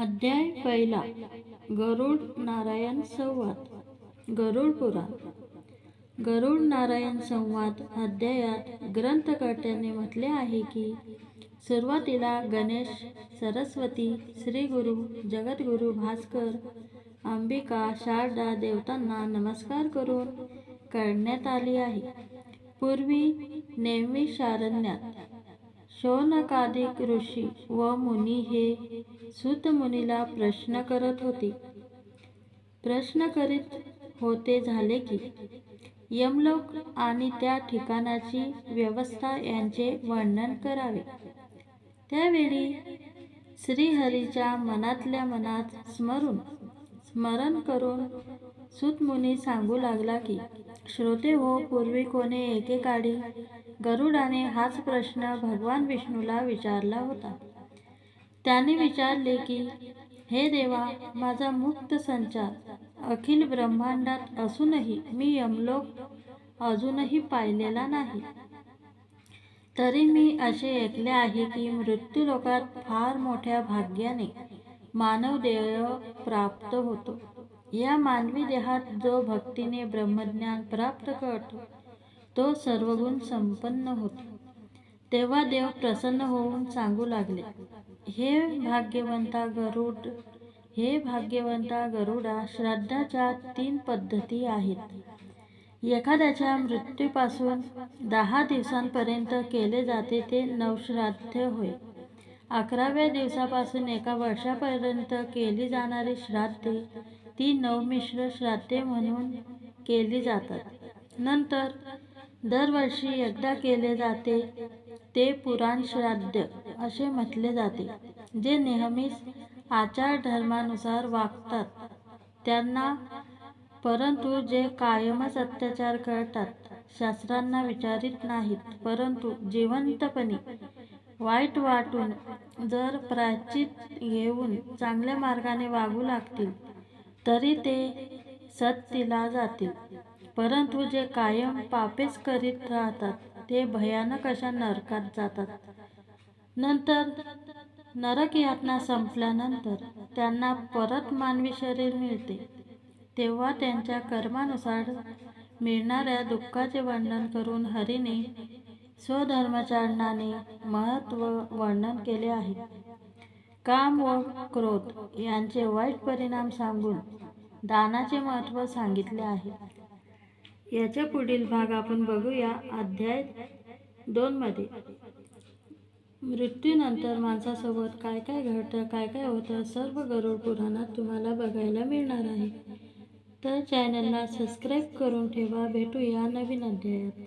अध्याय पहिला गरुड नारायण संवाद गरुड पुराण. गरुड नारायण संवाद अध्यायात ग्रंथकर्त्याने म्हटले आहे की सुरुवातीला गणेश सरस्वती श्री गुरु जगद्गुरु भास्कर अंबिका शारदा देवतांना नमस्कार करून करण्यात आली आहे. पूर्वी नेहमी शारण्यात शौनकाधिक ऋषी व मुनी हे सुत मुनीला प्रश्न करत होते. प्रश्न करीत होते झाले की यमलोक आणि त्या ठिकाणाची व्यवस्था यांचे वर्णन करावे. त्यावेळी श्रीहरीच्या मनातल्या मनात स्मरून स्मरण करून सुतमुनी सांगू लागला की श्रोते हो पूर्वी कोणे एकेकाळी गरुडाने हाच प्रश्न भगवान विष्णूला विचारला होता. त्याने विचारले की हे देवा माझा मुक्त संचार अखिल ब्रह्मांडात असूनही मी यमलोक अजूनही पाहिलेला नाही. तरी मी असे ऐकले आहे की मृत्यूलोकात फार मोठ्या भाग्याने मानव देह प्राप्त होतो. या मानवी देहात जो भक्तीने ब्रह्मज्ञान प्राप्त करतो तो सर्वगुण संपन्न होतो. तेव्हा देव प्रसन्न होऊन सांगू लागले हे भाग्यवंता गरुड हे भाग्यवंता गरुडा श्राद्धाच्या तीन पद्धती आहेत. एखाद्याच्या मृत्यूपासून दहा दिवसांपर्यंत केले जाते ते नवश्राद्ध होय. अकराव्या दिवसापासून एका वर्षापर्यंत केली जाणारी श्राद्धे ती नवमिश्र श्राद्धे म्हणून केली जातात. नंतर दरवर्षी एकदा केले जाते ते पुराण श्राद्ध असे म्हटले जाते जे नेहमीच आचार धर्मानुसार वागतात. त्यांना परंतु जे कायमच अत्याचार करतात शास्त्रांना विचारित नाहीत परंतु जिवंतपणे वाईट वाटून जर प्राचित घेऊन चांगल्या मार्गाने वागू लागतील तरी ते सत्तीला जातील. परंतु जे कायम पापेच करीत राहतात ते भयानक अशा नरकात जातात. नंतर नरक यातना संपल्यानंतर त्यांना परत मानवी शरीर मिळते. तेव्हा त्यांच्या कर्मानुसार मिळणाऱ्या दुःखाचे वर्णन करून हरीने स्वधर्मचारणाने महत्त्व वर्णन केले आहे. काम व क्रोध यांचे वाईट परिणाम सांगून दानाचे महत्त्व सांगितले आहे. याच्या पुढील भाग आपण बघूया अध्याय दोनमध्ये मृत्यूनंतर माणसासोबत काय काय घडतं काय काय होतं सर्व गरुड पुराणात तुम्हाला बघायला मिळणार आहे. तर चॅनलला सबस्क्राईब करून ठेवा. भेटूया नवीन अध्यायात.